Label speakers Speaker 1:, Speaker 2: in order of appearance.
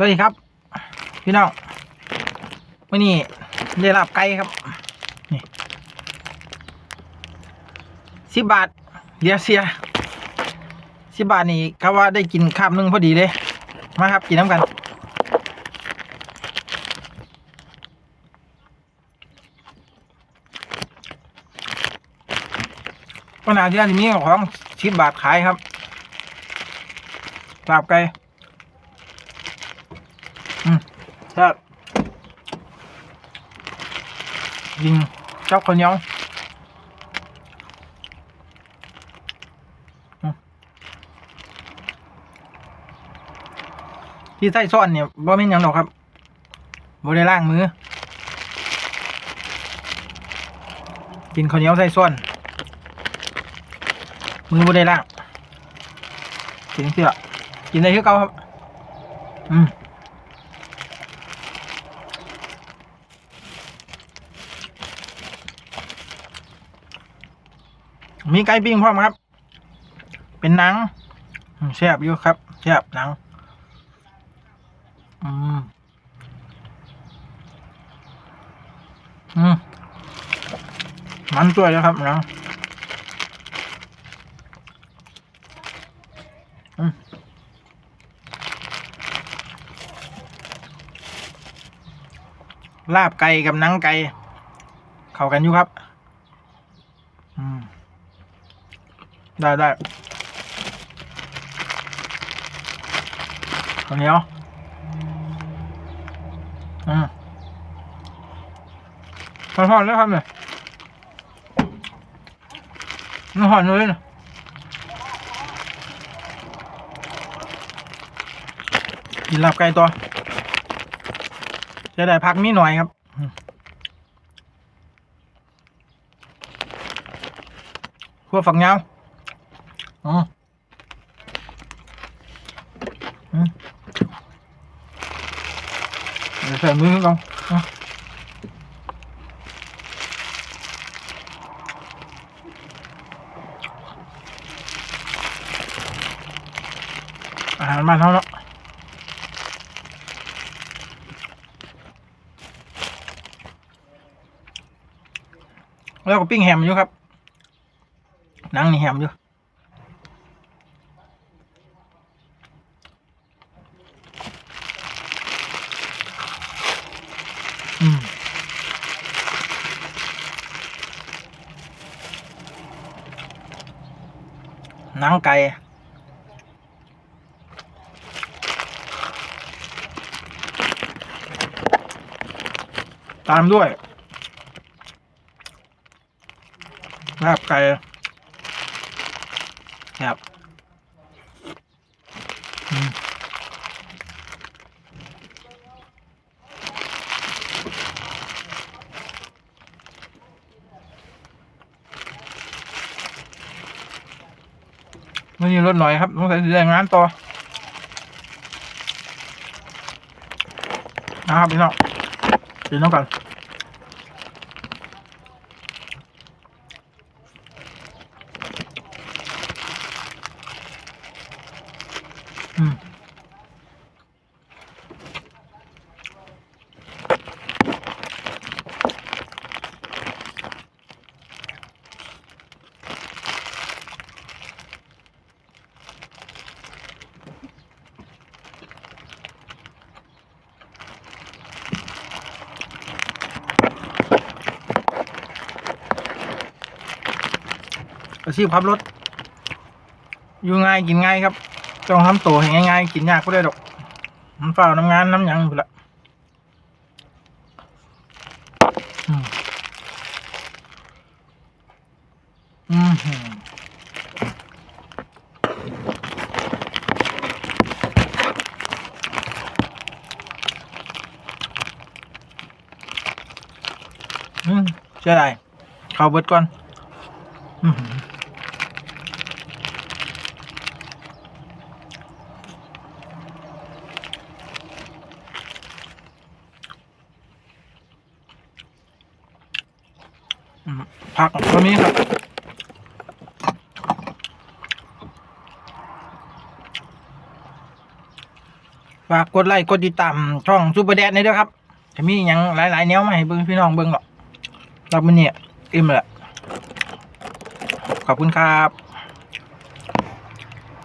Speaker 1: สวัสดีครับ พี่น้องวันนี้ได้ลาบไก่ครับนี่สิบบาทเดียวเสียสิบบาทนี่ก็ว่าได้กินคาบหนึงพอดีเลย มาครับกินน้ำกันปัญหาที่อันนี้ของสิบบาทขายครับลาบไก่ อืมครับยิงเจ้าคนเหนียวที่ใส่ซ่อนเนี่ยบ่แม่นยังดอกครับบ่ได้ล้างมือ กินข้าวเหนียวใส่ซ่อนมือบ่ได้ล้างกินเสื้อกินได้คือเก่าครับ อืม มีไก่ปิ้งพร้อมครับ เป็นหนังแซ่บอยู่ครับแซ่บหนัง อืมอืมมันตัวแล้วครับหนังอืมลาบไก่กับหนังไก่เข้ากันอยู่ครับ อืม ได้ได้ข้าวเหนียวอืมทอดๆแล้วครับเนี่ยมันหอนเลยนะกินลาบไก่ตัว จะได้พักนิดหน่อยครับอืมพวกฝักยาว อ๋ออืมใส่มือก่อนอะอาหารมาเท่าแล้วแล้วก็ปิ้งแฮมอยู่ครับนังนี่แฮมอยู่ หนังไก่ตามด้วยลาบไก่ครับ อืม ไม่มีรถหน่อยครับต้องใส่สีแดงงานต่อนะครับพี่น้องกินน้องกันอืม อาชีพขับรถ อยู่ง่ายกินง่ายครับต้องทำตัวให้ง่ายๆกินยากก็ได้ดอกมันเฝ้าน้ำงานน้ำยังอยู่ละอืมอืมหืออืมใช่ได้เข้าเบิดก่อน อือหืออืม ผักก็มีครับฝากกดไลค์กดติดตามช่องซูเปอร์แดนนี่ด้วยครับจะมีอย่างหลายๆแนวมาให้เบิ่งพี่น้องเบิ้งหรอกเรามันเนี่ยอิ่มละขอบคุณครับ